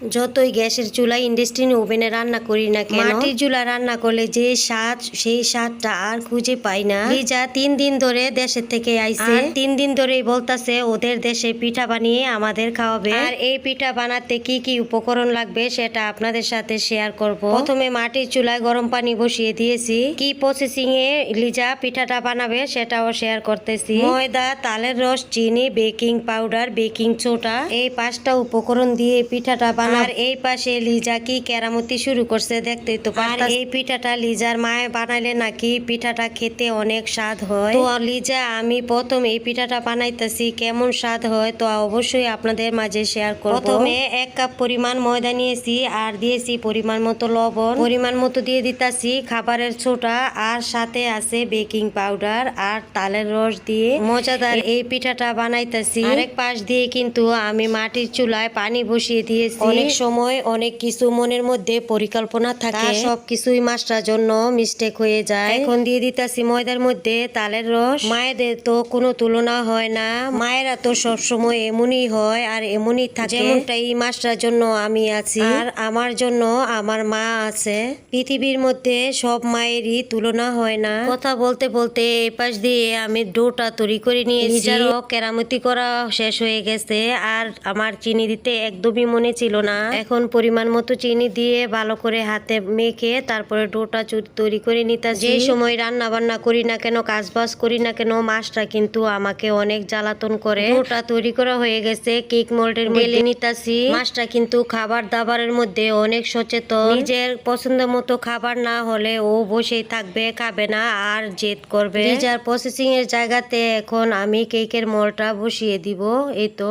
যতই গ্যাসের চুলা ইন্ডাস্ট্রিন ওভেনে রান্না করি না কেন মাটির চুলা রান্না করলে যে স্বাদ সেই স্বাদটা আর খুঁজে পাই না। লিজা তিন দিন ধরে দেশের থেকে আইছে। তিন দিন ধরেই বলতাছে ওদের দেশে পিঠা বানিয়ে আমাদের খাওয়াবে। আর এই পিঠা বানাতে কি কি উপকরণ লাগবে সেটা আপনাদের সাথে শেয়ার করব। প্রথমে মাটির চুলায় গরম পানি বসিয়ে দিয়েছি। কি প্রসেসিং এ লিজা পিঠাটা বানাবে সেটাও শেয়ার করতেছি। ময়দা তালের রস চিনি বেকিং পাউডার বেকিং সোডা এই পাঁচটা উপকরণ দিয়ে পিঠাটা বানার এই পাশে লিজা কি কেরামতি শুরু করছে দেখতেই তো আর এই পিঠাটা লিজার মায়ে বানাইলে নাকি পিঠাটা খেতে অনেক স্বাদ হয়। তো লিজা আমি প্রথম এই পিঠাটা বানাইতেছি কেমন স্বাদ হয় তো অবশ্যই আপনাদের মাঝে শেয়ার করব। প্রথমে এক কাপ পরিমাণ ময়দা নিয়েছি আর দিয়েছি পরিমাণ মতো লবণ। পরিমাণ মতো দিয়ে দিতাছি খাবারের ছোটা আর সাথে আছে বেকিং পাউডার আর তালের রস দিয়ে মজাদার এই পিঠাটা বানাইতেছি। আরেক পাশ দিয়ে কিন্তু আমি মাটির চুলায় পানি বসিয়ে দিয়েছি। অনেক সময় অনেক কিছু মনের মধ্যে পরিকল্পনা থাকে। সব কিছুই মাছটার জন্য মিস্টেক হয়ে যায়। এখন দিয়ে দিতাছি ময়দার মধ্যে তালের রস। মায়েদের তো কোনো তুলনা হয় না। মায়েরা তো সব সময় এমনই হয় আর এমনই থাকে। যেমনটা এই মাছটার জন্য আমি আছি। আর আমার জন্য আমার মা আছে। পৃথিবীর মধ্যে সব মায়েরই তুলনা হয় না। কথা বলতে বলতে এই পাশ দিয়ে আমি ডোটা তৈরি করে নিয়েছি। কেরামতি করা শেষ হয়ে গেছে। আর আমার চিনি দিতে একদমই মনে ছিল না। এখন পরিমাণ মতো চিনি দিয়ে ভালো করে হাতে মেখে তারপরে ডোটা তৈরি করে নিতে যে সময় রান্না বান্না করি না কেন কাজ বাজ করি না কেন মাছটা কিন্তু আমাকে অনেক জ্বালাতন করে। ডোটা তৈরি করা হয়ে গেছে কেক মোল্ডের মেলে নিতাছি। মাছটা কিন্তু খাবার দাবারের মধ্যে অনেক সচেতন। নিজের পছন্দ মতো খাবার না হলে ও বসেই থাকবে খাবে না আর জেদ করবে। নিজের প্রসেসিং এর জায়গাতে এখন আমি কেকের মলটা বসিয়ে দিব। এই তো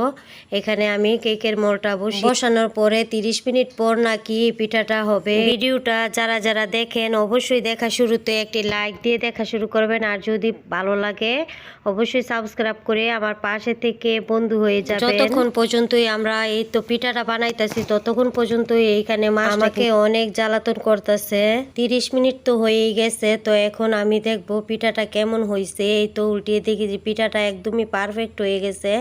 এখানে আমি কেকের মলটা বসি বসানোর পরে তিরিশ মিনিট পর নাকি পিঠাটা হবে। ভিডিওটা যারা যারা দেখেন অবশ্যই দেখা শুরুতে একটি লাইক দিয়ে দেখা শুরু করবেন। আর যদি ভালো লাগে অবশ্যই সাবস্ক্রাইব করে আমার পাশে থেকে বন্ধু হয়ে যাবে যতক্ষণ পর্যন্তই আমরা এই তো পিঠাটা বানাইতেছি ততক্ষণ পর্যন্তই এইখানে মা আমাকে অনেক জ্বালাতন করতেছে। তিরিশ মিনিট তো হয়েই গেছে তো এখন আমি দেখব পিঠাটা কেমন হয়েছে এই তো উল্টিয়ে দেখি যে পিঠাটা একদমই পারফেক্ট হয়ে গেছে।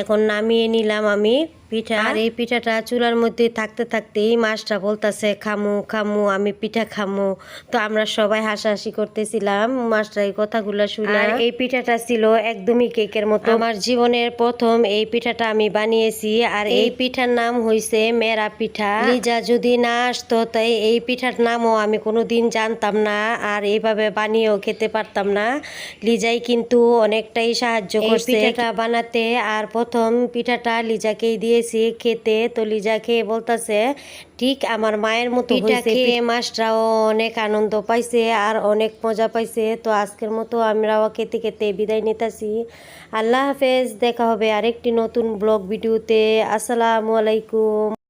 এখন নামিয়ে নিলাম আমি পিঠা। আর এই পিঠাটা চুলার মধ্যে থাকতে থাকতেই মাছটা বলতাছে খামু খামু আমি পিঠা খামু। তো আমরা সবাই হাসাহাসি করতেছিলাম মাছটা এই কথাগুলো শুনে। এই পিঠাটা ছিল একদমই কেকের মতো। আমার জীবনের প্রথম এই পিঠাটা আমি বানিয়েছি আর এই পিঠার নাম হইছে মেরা পিঠা। লিজা যদি না আসতো তাই এই পিঠার নামও আমি কোনোদিন জানতাম না আর এইভাবে বানিয়েও খেতে পারতাম না। লিজাই কিন্তু অনেকটাই সাহায্য করছে। পিঠাটা বানাতে আর প্রথম পিঠাটা লিজাকেই দিয়েছি খেতে। তো লিজা খেয়ে বলতেছে ঠিক আমার মায়ের মতো খেয়ে মাছটাও অনেক আনন্দ পাইছে আর অনেক মজা পাইছে। তো আজকের মতো আমরাও খেতে খেতে বিদায় নিতেছি। আল্লাহ হাফেজ দেখা হবে আরেকটি নতুন ব্লগ ভিডিওতে। আসসালামু আলাইকুম।